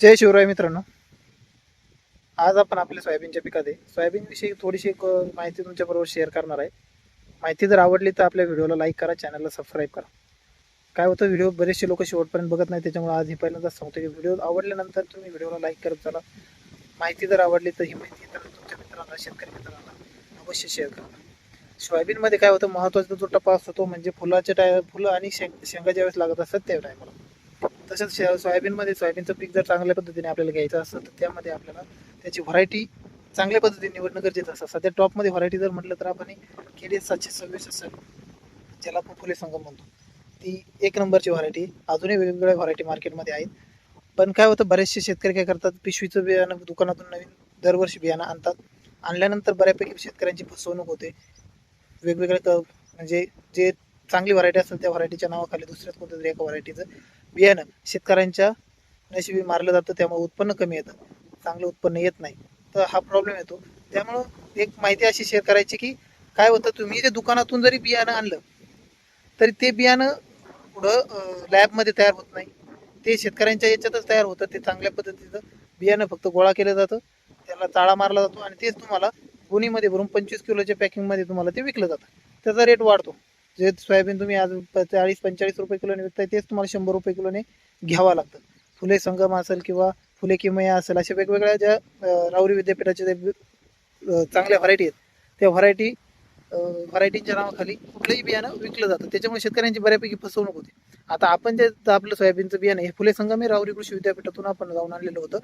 जय शिवराय मित्रांनो. आज आपण आपल्या सोयाबीनच्या पिकात आहे. सोयाबीनविषयी थोडीशी एक माहिती तुमच्याबरोबर शेअर करणार आहे. माहिती जर आवडली तर आपल्या व्हिडिओला लाईक करा चॅनलला सबस्क्राईब करा. काय होतं व्हिडिओ बरेचसे लोक शेवटपर्यंत बघत नाही त्याच्यामुळे आज हे पहिल्यांदाच सांगतो की व्हिडिओ आवडल्यानंतर तुम्ही व्हिडिओला लाईक करत चला. माहिती जर आवडली तर ही माहिती तर तुमच्या मित्रांना शेतकरी मित्रांना अवश्य शेअर करा. सोयाबीनमध्ये काय होतं महत्त्वाचा जो टप्पा असतो तो म्हणजे फुलाच्या टाय फुलं आणि शेंग शेंगा ज्यावेळेस लागत असतात त्या टायमाला तसंच सोयाबीनमध्ये सोयाबीनचं पीक जर चांगल्या पद्धतीने आपल्याला घ्यायचं असतं तर त्यामध्ये आपल्याला त्याची व्हरायटी चांगल्या पद्धतीने निवडणं गरजेचं असतं. सध्या टॉपमध्ये व्हरायटी जर म्हटलं तर आपण केडी सातशे सव्वीस असेल ज्याला आपण फुले संगम म्हणतो ती एक नंबरची व्हरायटी. अजूनही वेगवेगळ्या व्हरायटी मार्केटमध्ये आहेत. पण काय होतं बरेचसे शेतकरी काय करतात पिशवीचं बियाणं दुकानातून नवीन दरवर्षी बियाणं आणतात. आणल्यानंतर बऱ्यापैकी शेतकऱ्यांची फसवणूक होते. वेगवेगळ्या क- म्हणजे जे चांगली व्हरायटी असेल त्या व्हरायटीच्या नावाखाली दुसऱ्याच कोणत्या तरी एका व्हरायटीचं बियाणं शेतकऱ्यांच्या नशिबी मारलं जातं त्यामुळे उत्पन्न कमी येतं. चांगलं उत्पन्न येत नाही. तर हा प्रॉब्लेम येतो. त्यामुळं एक माहिती अशी शेअर करायची की काय होतं तुम्ही जे दुकानातून जरी बियाणं आणलं तरी ते बियाणं पुढं लॅबमध्ये तयार होत नाही. ते शेतकऱ्यांच्या याच्यातच तयार होतं ते चांगल्या पद्धतीचं बियाणं फक्त गोळा केलं जातं त्याला चाळा मारला जातो आणि तेच तुम्हाला गोणीमध्ये भरून पंचवीस किलोच्या पॅकिंगमध्ये तुम्हाला ते विकलं जातं. त्याचा रेट वाढतो. जे सोयाबीन तुम्ही आज चाळीस पंचेचाळीस रुपये किलोने विकताय तेच तुम्हाला शंभर रुपये किलोने घ्यावं लागतं. फुले संगम असेल किंवा फुले किमया असेल अशा वेगवेगळ्या ज्या राऊरी विद्यापीठाच्या जे चांगल्या व्हरायटी आहेत त्या व्हरायटी व्हरायटीच्या नावाखाली कुठलंही बियाणं विकलं जातं. त्याच्यामुळे शेतकऱ्यांची बऱ्यापैकी फसवणूक होते. आता आपण जे आपलं सोयाबीनचं बियाणं हे फुले संगम हे राऊरी कृषी विद्यापीठातून आपण जाऊन आणलेलं होतं.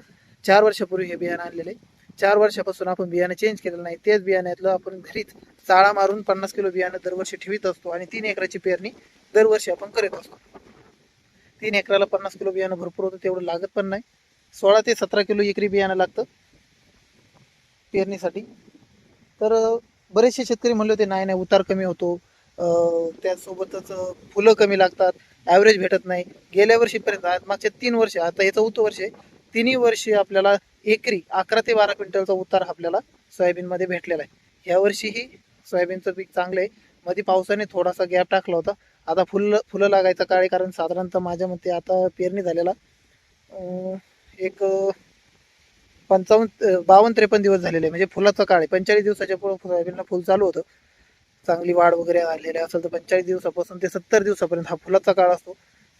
चार वर्षापूर्वी हे बियाणं आणलेलं आहे. चार वर्षापासून आपण बियाणं चेंज केलेलं नाही. तेच बियाण्यातलं आपण घरीच चाळा मारून पन्नास किलो बियाणं दरवर्षी ठेवीत असतो आणि तीन एकराची पेरणी दरवर्षी आपण करत असतो. तीन एकराला पन्नास किलो बियाणं भरपूर होतं तेवढं लागत पण नाही. सोळा ते सतरा किलो एकरी बियाणं लागतं पेरणीसाठी. तर बरेचसे शेतकरी म्हणले होते नाही नाही उतार कमी होतो. अं, त्यासोबतच फुलं कमी लागतात. ॲव्हरेज भेटत नाही. गेल्या वर्षीपर्यंत मागच्या तीन वर्ष आता हे चौथं वर्ष आहे. तिन्ही वर्षी आपल्याला एकरी अकरा ते बारा क्विंटलचा उतार आपल्याला सोयाबीनमध्ये भेटलेला आहे. यावर्षीही सोयाबीनचं पीक चांगलं आहे. मध्ये पावसाने थोडासा गॅप टाकला होता. आता फुलं फुलं लागायचा काळ आहे कारण साधारणतः माझ्या मते आता पेरणी झालेला एक पंचावन्न बावन्न त्रेपन्न दिवस झालेले आहे. म्हणजे फुलाचा काळ आहे. पंचेचाळीस दिवसाच्या पुढं सोयाबीनला फुल चालू होतं. चांगली वाढ वगैरे आलेली असेल तर पंचेचाळीस दिवसापासून ते सत्तर दिवसापर्यंत हा फुलाचा काळ असतो.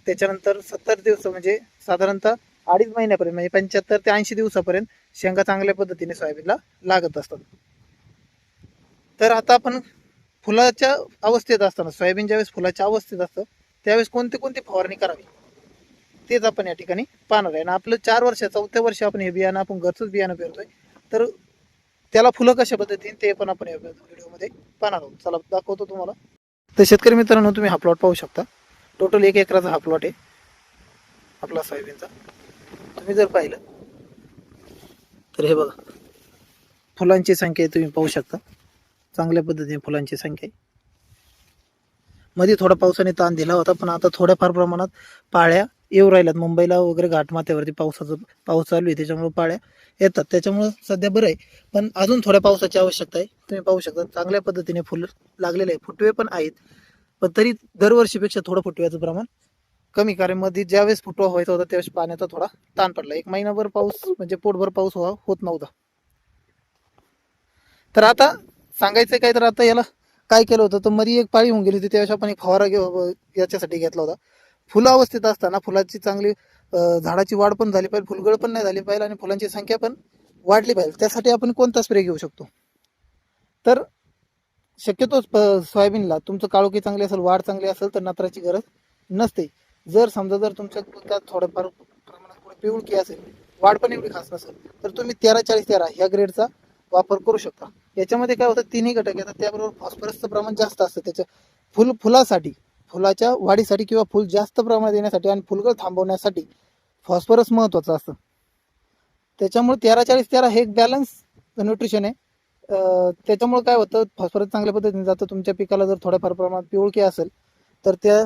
त्याच्यानंतर सत्तर दिवस म्हणजे साधारणतः अडीच महिन्यापर्यंत म्हणजे पंच्याहत्तर ते ऐंशी दिवसापर्यंत शेंगा चांगल्या पद्धतीने सोयाबीनला लागत असतात. तर आता आपण फुलाच्या अवस्थेत असताना सोयाबीन ज्यावेळेस फुलाच्या अवस्थेत असतं त्यावेळेस कोणती कोणती फवारणी करावी? तेच आपण या ठिकाणी पाहणार आहे. आणि आपलं चार वर्ष चौथ्या वर्षी आपण हे बियाणं आपण घरचंच बियाणं पेरतोय. तर त्याला फुलं कशा पद्धतीने ते पण आपण या व्हिडिओमध्ये पाहणार आहोत. चला दाखवतो तुम्हाला. तर शेतकरी मित्रांनो तुम्ही हा प्लॉट पाहू शकता. टोटल एक एकराचा हा प्लॉट आहे. आपला सोयाबीनचा. तुम्ही जर पाहिलं तर हे बघा. फुलांची संख्या तुम्ही पाहू शकता. चांगल्या पद्धतीने फुलांची संख्या आहे. मध्ये थोडा पावसाने ताण दिला होता पण आता थोड्याफार प्रमाणात पाळ्या येऊ राहिल्यात. मुंबईला वगैरे घाटमाथ्यावरती पावसाचं पाऊस चालू आहे त्याच्यामुळे पाळ्या येतात. त्याच्यामुळं सध्या बरं आहे. पण अजून थोड्या पावसाची आवश्यकता आहे. तुम्ही पाहू शकता चांगल्या पद्धतीने फुलं लागलेले आहे. फुटवे पण आहेत. पण तरी दरवर्षीपेक्षा थोडं फुटव्याचं प्रमाण कमी कारण मध्ये ज्यावेळेस फुटवा व्हायचा होता त्यावेळेस पाण्याचा थोडा ताण पडला. एक महिनाभर पाऊस म्हणजे पोटभर पाऊस व्हा होत नव्हता. तर आता सांगायचं काय तर आता याला काय केलं होतं तर मध्ये एक पाळी होऊन गेली होती त्यावेळेस आपण एक फवारा घेऊ याच्यासाठी घेतला होता. फुलं अवस्थेत असताना फुलाची चांगली झाडाची वाढ पण झाली पाहिजे फुलगळ पण नाही झाली पाहिजे आणि फुलांची संख्या पण वाढली पाहिजे. त्यासाठी आपण कोणता स्प्रे घेऊ शकतो? तर शक्यतो प- सोयाबीनला तुमचं काळोखी चांगली असेल वाढ चांगली असेल तर नत्राची गरज नसते. जर समजा जर तुमच्या दुधात थोडंफार प्रमाणात पुढे पिवळकी असेल वाढ पण एवढी खास नसेल तर तुम्ही तेरा चाळीस तेरा ह्या ग्रेडचा वापर करू शकता. याच्यामध्ये काय होतं तिन्ही घटक येतात त्याबरोबर फॉस्फरसचं प्रमाण जास्त असतं. त्याच्या फुल फुलासाठी फुलाच्या वाढीसाठी किंवा फुल जास्त प्रमाणात येण्यासाठी आणि फुलगळ थांबवण्यासाठी फॉस्फरस महत्त्वाचं असतं. त्याच्यामुळे तेरा चाळीस तेरा हे एक बॅलन्स न्यूट्रिशन आहे. त्याच्यामुळे काय होतं फॉस्फरस चांगल्या पद्धतीने जातं. तुमच्या पिकाला जर थोड्याफार प्रमाणात पिवळकी असेल तर त्या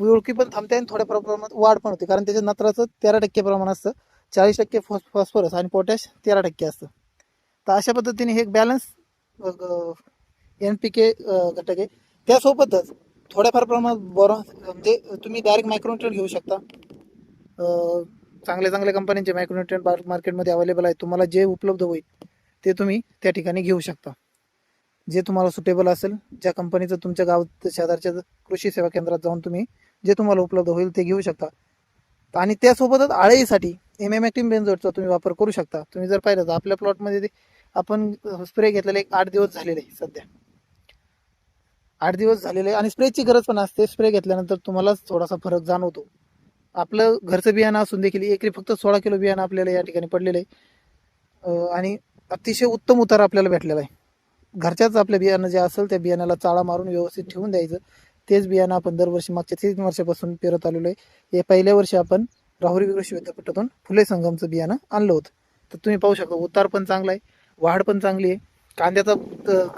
पिवळकी पण थांबते आणि थोड्याफार प्रमाणात वाढ पण होते. कारण त्याच्या नत्राचं तेरा टक्के प्रमाण असतं. चाळीस टक्के फॉस फॉस्फरस आणि पोटॅश तेरा टक्के असतं. तर अशा पद्धतीने हे एक बॅलन्स एन पी के घटक आहे. त्यासोबतच थोड्याफार प्रमाणात बोरॉन म्हणजे तुम्ही डायरेक्ट मायक्रोन्युट्रियल घेऊ शकता. चांगल्या चांगल्या कंपन्यांचे मायक्रोन्युट्रियन मार्केटमध्ये अवेलेबल आहे तुम्हाला जे उपलब्ध होईल ते तुम्ही त्या ठिकाणी घेऊ शकता. जे तुम्हाला सुटेबल असेल ज्या कंपनीचं तुमच्या गाव शेजारच्या कृषी सेवा केंद्रात जाऊन तुम्ही जे तुम्हाला उपलब्ध होईल ते घेऊ शकता. आणि त्यासोबतच आळईसाठी एम एम एक्टिम बेंझोडचा तुम्ही वापर करू शकता. तुम्ही जर पाहिलं तर आपल्या प्लॉटमध्ये आपण स्प्रे घेतलेला एक आठ दिवस झालेले आहे सध्या. आठ दिवस झालेले आहे आणि स्प्रेची गरज पण असते. स्प्रे घेतल्यानंतर तुम्हाला थोडासा फरक जाणवतो. आपलं घरचं बियाणं असून देखील एकरी फक्त सोळा किलो बियाणं आपल्याला या ठिकाणी पडलेलं आहे. आणि अतिशय उत्तम उतार आपल्याला भेटलेला आहे. घरच्याच आपल्या बियाणं जे असेल त्या बियाण्याला चाळा मारून व्यवस्थित ठेवून द्यायचं. तेच बियाणं आपण दरवर्षी मागच्या तीन वर्षापासून पेरत आलेलो आहे हे पहिल्या वर्षी आपण राहुरी कृषी विद्यापीठातून फुले संगमचं बियाणं आणलं होतं. तर तुम्ही पाहू शकता उतार पण चांगला आहे वाढ पण चांगली आहे. कांद्याचा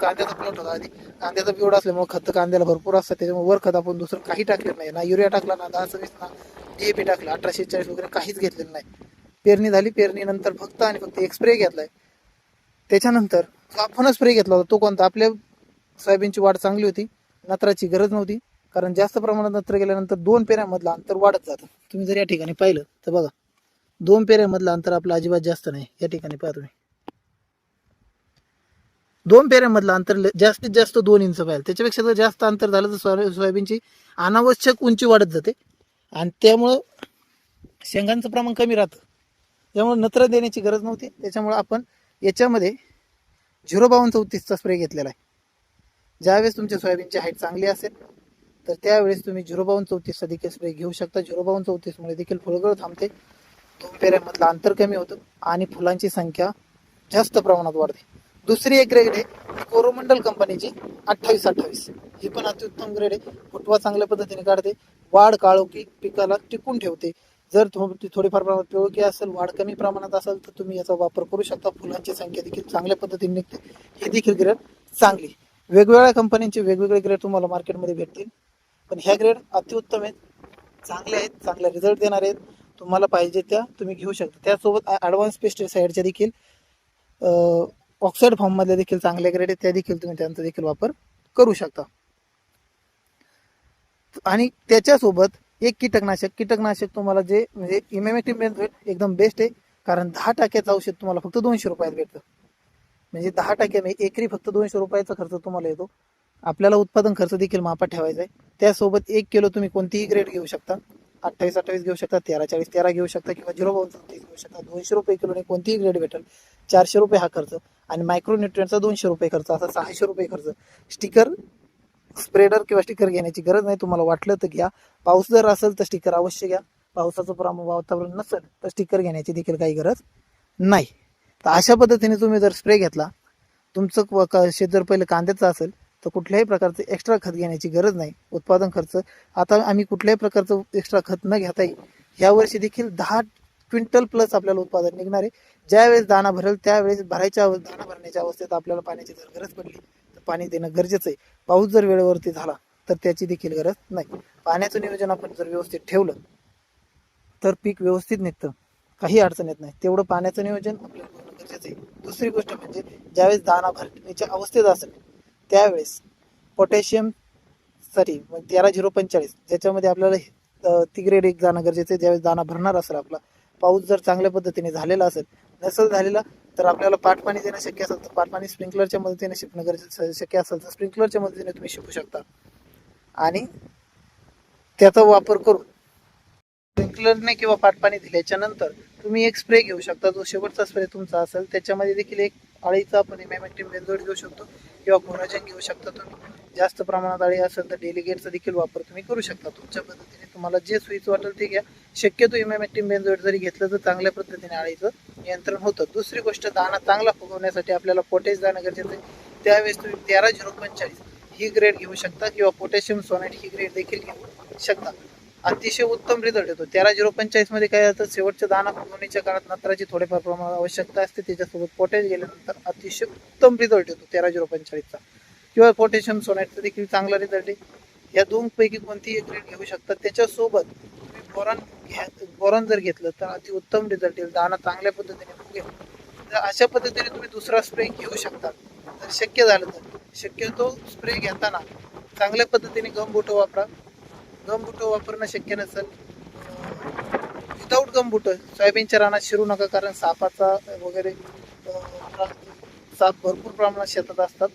कांद्याचा प्लॉट होता आधी. कांद्याचा पिवडा असल्यामुळे खत कांद्याला भरपूर असतं त्याच्यामुळे वर खत आपण दुसरं काही टाकलेलं नाही. ना युरिया टाकला ना दहा सव्वीस ना डीएपी टाकला अठराशे चाळीस वगैरे काहीच घेतलेलं नाही. पेरणी झाली पेरणीनंतर फक्त आणि फक्त एक स्प्रे घेतलाय. त्याच्यानंतर आपणच स्प्रे घेतला होता तो कोणता? आपल्या सोयाबीनची वाढ चांगली होती. नत्राची गरज नव्हती. कारण जास्त प्रमाणात नत्र गेल्यानंतर दोन पेऱ्यामधलं अंतर वाढत जातं. तुम्ही जर या ठिकाणी पाहिलं तर बघा दोन पेऱ्यामधलं अंतर आपलं अजिबात जास्त नाही. या ठिकाणी पहा तुम्ही. दोन पेऱ्यामधलं अंतर जास्तीत जास्त दोन इंच पाहिजे त्याच्यापेक्षा जर जास्त अंतर झालं तर सोया सोयाबीनची अनावश्यक उंची वाढत जाते. आणि त्यामुळं शेंगांचं प्रमाण कमी राहतं. त्यामुळे नत्र देण्याची गरज नव्हती. त्याच्यामुळं आपण याच्यामध्ये झिरो बावन्न चौतीसचा स्प्रे घेतलेला आहे. ज्यावेळेस तुमच्या सोयाबीनची हाईट चांगली असेल तर त्यावेळेस तुम्ही झिरो बावन्न चौतीसचा देखील स्प्रे घेऊ शकता. झिरो बावन्न चौतीसमुळे देखील फुलगळ थांबते. दोन पेऱ्यामधलं अंतर कमी होतं आणि फुलांची संख्या जास्त प्रमाणात वाढते. दुसरी एक ग्रेड आहे कोरोमंडल कंपनीची अठ्ठावीस अठ्ठावीस. ही पण अत्युत्तम ग्रेड आहे. फुटवा चांगल्या पद्धतीने काढते. वाढ काळोखी पिकाला टिकून ठेवते. जर थो- थोडीफार प्रमाणात पिवळकी असेल वाढ कमी प्रमाणात असेल तर तुम्ही याचा वापर करू शकता. फुलांची संख्या देखील चांगल्या पद्धतीने निघते. ही देखील ग्रेड चांगली. वेगवेगळ्या कंपन्यांचे वेगवेगळे ग्रेड तुम्हाला मार्केटमध्ये भेटतील. पण ह्या ग्रेड अतिउत्तम आहेत. चांगले आहेत. चांगले रिझल्ट देणार आहेत. तुम्हाला पाहिजे त्या तुम्ही घेऊ शकता. त्यासोबत ॲडव्हान्स पेस्टिसाईडच्या देखील ऑक्साईड फॉर्ममधल्या देखील चांगल्या ग्रेड आहेत. त्या देखील तुम्ही त्यांचा देखील वापर करू शकता. आणि त्याच्यासोबत एक कीटकनाशक कीटकनाशक तुम्हाला जे म्हणजे इमेमेटिव्ह एकदम बेस्ट आहे. कारण दहा टक्क्याचं औषध तुम्हाला फक्त दोनशे रुपयात भेटतं. म्हणजे दहा टक्के एकरी फक्त दोनशे रुपयाचा खर्च तुम्हाला येतो. आपल्याला उत्पादन खर्च देखील मापात ठेवायचा आहे त्यासोबत एक किलो तुम्ही कोणतीही ग्रेड घेऊ शकता. अठ्ठावीस अठ्ठावीस घेऊ शकता तेरा चाळीस तेरा घेऊ शकता किंवा झिरो बावन चौतीस घेऊ शकता. दोनशे रुपये किलोने कोणतीही ग्रेड भेटेल. चारशे रुपये हा खर्च. आणि मायक्रो न्यूट्रियनचा दोनशे रुपये खर्च. असा सहाशे रुपये खर्च. स्टिकर स्प्रेडर किंवा स्टिकर घेण्याची गरज नाही. तुम्हाला वाटलं तर घ्या. पाऊस जर असेल तर स्टिकर अवश्य घ्या. पावसाचं प्रमाण वातावरण नसेल तर स्टिकर घेण्याची देखील काही गरज नाही. तर अशा पद्धतीने तुम्ही जर स्प्रे घेतला तुमचं क- शेत जर पहिलं कांद्याचं असेल तर कुठल्याही प्रकारचं एक्स्ट्रा खत घेण्याची गरज नाही. उत्पादन खर्च आता आम्ही कुठल्याही प्रकारचं एक्स्ट्रा खत न घेताही यावर्षी देखील दहा क्विंटल प्लस आपल्याला उत्पादन निघणार आहे. ज्यावेळेस दाणा भरेल त्यावेळेस भरायच्या दाना दाणा भरण्याच्या अवस्थेत आपल्याला पाण्याची जर गरज पडली तर पाणी देणं गरजेचं आहे. पाऊस जर वेळेवरती झाला तर त्याची देखील गरज नाही. पाण्याचं नियोजन आपण जर व्यवस्थित ठेवलं तर पीक व्यवस्थित निघतं. काही अडचण येत नाही. तेवढं पाण्याचं नियोजन आपल्याला करणं गरजेचं आहे. दुसरी गोष्ट म्हणजे ज्यावेळेस दाना भरण्याच्या अवस्थेत असेल त्यावेळेस पोटॅशियम सॉरी तेरा झिरो पंचेचाळीस ज्याच्यामध्ये आपल्याला अं, ती ग्रेड एक जाणं गरजेचं आहे. ज्यावेळेस दाना भरणार असेल आपला पाऊस जर चांगल्या पद्धतीने झालेला असेल नसेल झालेला तर आपल्याला पाटपाणी देणं शक्य असेल तर पाटपाणी स्प्रिंकलरच्या मदतीने शिकणं गरजेचं शक्य असेल तर स्प्रिंकलरच्या मदतीने तुम्ही शिकू शकता. आणि त्याचा वापर करून स्प्रिंकलरने किंवा पाटपाणी दिल्याच्या नंतर तुम्ही एक स्प्रे घेऊ शकता जो शेवटचा स्प्रे तुमचा असेल त्याच्यामध्ये देखील एक अळीचा आपण इमॅमॅक्टिम बेंझोड घेऊ शकतो किंवा कोरोजन घेऊ शकता तुम्ही. जास्त प्रमाणात अळी असेल तर डेलिगेटचा देखील वापर तुम्ही करू शकता. तुमच्या पद्धतीने तुम्हाला जे सुईचं वाटेल ते घ्या. शक्यतो इमॅमॅक्टिम बेनजोड जरी घेतलं तर चांगल्या पद्धतीने अळीचं नियंत्रण होतं. दुसरी गोष्ट दाणा चांगला फुगवण्यासाठी आपल्याला पोटॅश जाणं गरजेचं आहे. त्यावेळेस तुम्ही तेरा झिरो पंचेचाळीस ही ग्रेड घेऊ शकता किंवा पोटॅशियम सोनाईट ही ग्रेड देखील घेऊ शकता. अतिशय उत्तम रिझल्ट येतो. तेरा झिरो पंचेचाळीसमध्ये काय होतं शेवटच्या दाना फुगवणीच्या काळात नत्राची थोडेफार प्रमाणात आवश्यकता असते. त्याच्यासोबत पोटॅश गेल्यानंतर अतिशय उत्तम रिझल्ट येतो तेरा झिरो पंचाळीसचा किंवा पोटॅशियम सोनाईटचा देखील चांगला रिझल्ट आहे. या दोन पैकी कोणतीही एक ग्रेड घेऊ शकतात त्याच्यासोबत तुम्ही बोरॉन घ्या बोरॉन जर घेतलं तर अति उत्तम रिझल्ट येईल. दाना चांगल्या पद्धतीने फुगेल तर अशा पद्धतीने तुम्ही दुसरा स्प्रे घेऊ शकता. जर शक्य झालं तर. शक्यतो स्प्रे घेताना चांगल्या पद्धतीने गमबुटो वापरा. गमबुटो वापरणं शक्य नसेल. विदाऊट गमबुट सोयाबीनच्या रानात शिरू नका कारण सापाचा वगैरे साप भरपूर प्रमाणात शेतात असतात.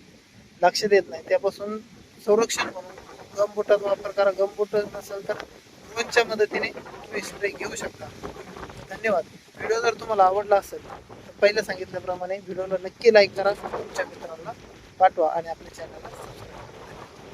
लक्ष देत नाही. त्यापासून संरक्षण म्हणून गमबुटात वापर करा. गमबुट नसेल तर ड्रोनच्या मदतीने तुम्ही स्प्रे घेऊ शकता. धन्यवाद. व्हिडिओ जर तुम्हाला आवडला असेल तर पहिलं सांगितल्याप्रमाणे व्हिडिओला नक्की लाईक करा. तुमच्या मित्रांना पाठवा आणि आपल्या चॅनलला